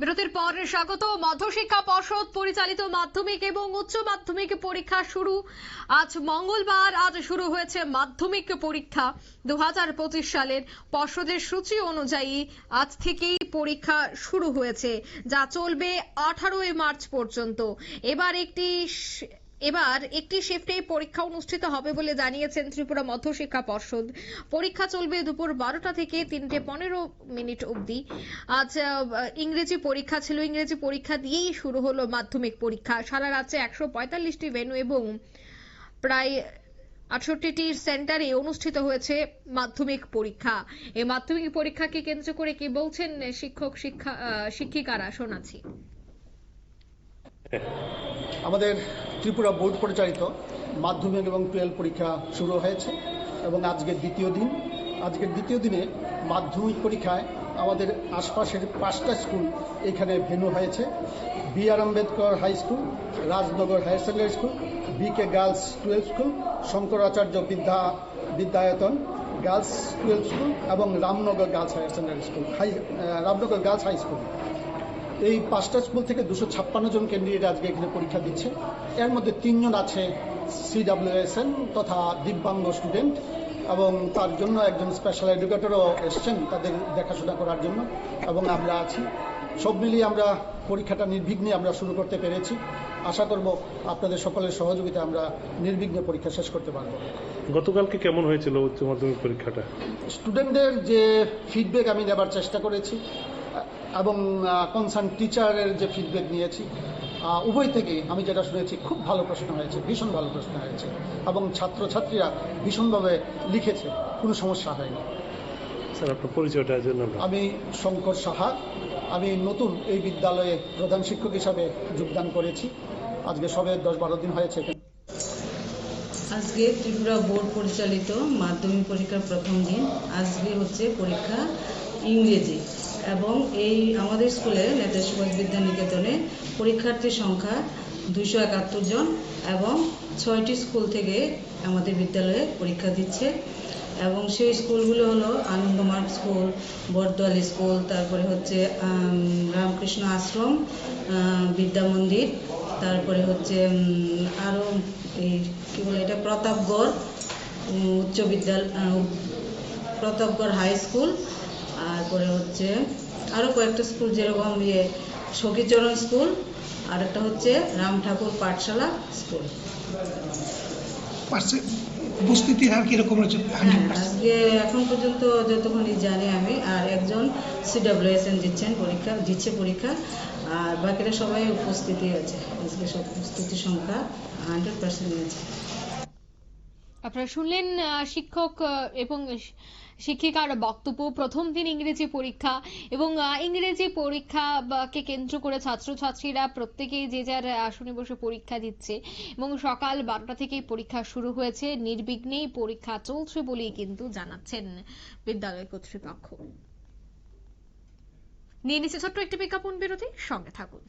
বিরতির পর স্বাগত। মধ্যশিক্ষা পর্ষদ পরিচালিত মাধ্যমিক এবং উচ্চ মাধ্যমিক পরীক্ষা শুরু। আজ মঙ্গলবার, আজ শুরু হয়েছে মাধ্যমিক পরীক্ষা। দু হাজার পঁচিশ সালের পর্ষদের সূচি অনুযায়ী আজ থেকেই পরীক্ষা শুরু হয়েছে, যা চলবে আঠারোই মার্চ পর্যন্ত। এবার একটি এবার একটি শিফটে পরীক্ষা অনুষ্ঠিত হবে বলে জানিয়েছেন ত্রিপুরা মধ্যশিক্ষা পর্ষদ। পরীক্ষা চলবে দুপুর বারোটা থেকে তিনটে পনেরো মিনিট অবধি। আজ ইংরেজি পরীক্ষা ছিল। ইংরেজি পরীক্ষা দিয়েই শুরু হলো মাধ্যমিক পরীক্ষা। সারা রাজ্যে একশো পঁয়তাল্লিশটি ভেন্যু এবং প্রায় আটষট্টিটি সেন্টারে অনুষ্ঠিত হয়েছে মাধ্যমিক পরীক্ষা। এই মাধ্যমিক পরীক্ষাকে কেন্দ্র করে কি বলছেন শিক্ষক, শিক্ষা শিক্ষিকারা? শোনাচ্ছি। আমাদের ত্রিপুরা বোর্ড পরিচালিত মাধ্যমিক এবং টুয়েলভ পরীক্ষা শুরু হয়েছে এবং আজকের দ্বিতীয় দিন। আজকের দ্বিতীয় দিনে মাধ্যমিক পরীক্ষায় আমাদের আশপাশের পাঁচটা স্কুল এখানে ভেনু হয়েছে। B R Ambedkar high school, Rajnagar higher secondary school B K girls twelve school, Shankaracharya Vidya, Vidyayatan girls twelve school এবং Ramnagar girls higher secondary school, high Ramnagar girls high school. এই পাঁচটা school থেকে দুশো ছাপ্পান্ন জন candidate আজকে এখানে পরীক্ষা দিচ্ছে। এর মধ্যে তিনজন আছে সিডাব্লিউএসএন তথা দিব্যাঙ্গ স্টুডেন্ট এবং তার জন্য একজন স্পেশাল এডুকেটরও এসছেন তাদের দেখাশোনা করার জন্য এবং আমরা আছি। সব মিলিয়ে আমরা পরীক্ষাটা নির্বিঘ্নে আমরা শুরু করতে পেরেছি। আশা করব আপনাদের সকলের সহযোগিতা আমরা নির্বিঘ্নে পরীক্ষা শেষ করতে পারব। গতকালকে কেমন হয়েছিল উচ্চ মাধ্যমিক পরীক্ষাটা? স্টুডেন্টদের যে ফিডব্যাক আমি দেওয়ার চেষ্টা করেছি এবং কনসার্ন টিচারের যে ফিডব্যাক নিয়েছি উভয় থেকে আমি যেটা শুনেছি খুব ভালো প্রশ্ন হয়েছে ভীষণ ভালো প্রশ্ন হয়েছে এবং ছাত্রছাত্রীরা ভীষণভাবে লিখেছে কোনো সমস্যা হয়নি। স্যার আপনার পরিচয়টা জন্য আমি শঙ্কর সাহা আমি নতুন এই বিদ্যালয়ে প্রধান শিক্ষক হিসাবে যোগদান করেছি। আজকে সবে দশ বারো দিন হয়েছে আজকে ত্রিপুরা বোর্ড পরিচালিত মাধ্যমিক পরীক্ষার প্রথম দিন। আজকে হচ্ছে পরীক্ষা ইংরেজি। এবং এই আমাদের স্কুলে নেতাজি সুভাষ বিদ্যা নিকেতনে পরীক্ষার্থীর সংখ্যা দুশো একাত্তর জন এবং ছয়টি স্কুল থেকে আমাদের বিদ্যালয়ে পরীক্ষা দিচ্ছে। এবং সেই স্কুলগুলো হলো আনন্দমার্গ স্কুল বরদোয়ালি স্কুল, তারপরে হচ্ছে রামকৃষ্ণ আশ্রম বিদ্যা মন্দির, তারপরে হচ্ছে আরও আরও এই কি বলে এটা, প্রতাপগড় উচ্চ বিদ্যালয় প্রতাপগড় হাই স্কুল তারপরে হচ্ছে আরও কয়েকটা স্কুল যেরকম ইয়ে সখীচরণ স্কুল আর একটা হচ্ছে রাম ঠাকুর পাঠশালা স্কুল। পার্সে উপস্থিতির হার কীরকম রয়েছে? হ্যাঁ, আজকে এখন পর্যন্ত যতক্ষণই জানি আমি আর একজন সিডাব্লিউএসএন দিচ্ছেন পরীক্ষা দিচ্ছে পরীক্ষা আর বাকিরা সবাই উপস্থিতি আছে। আজকে সব উপস্থিতির সংখ্যা হান্ড্রেড পার্সেন্ট আছে। আপনারা শুনলেন শিক্ষক এবং শিক্ষিকার বক্তব্য। প্রথম দিন ইংরেজি পরীক্ষা এবং ইংরেজি পরীক্ষা কে কেন্দ্র করে ছাত্রছাত্রীরা প্রত্যেকেই যে যার আসনে বসে পরীক্ষা দিচ্ছে এবং সকাল বারোটা থেকেই পরীক্ষা শুরু হয়েছে। নির্বিঘ্নেই পরীক্ষা চলছে বলেই কিন্তু জানাচ্ছেন বিদ্যালয় কর্তৃপক্ষ। নিয়ে নিচ্ছে ছোট্ট একটি বিজ্ঞাপন বিরতি। সঙ্গে থাকুন।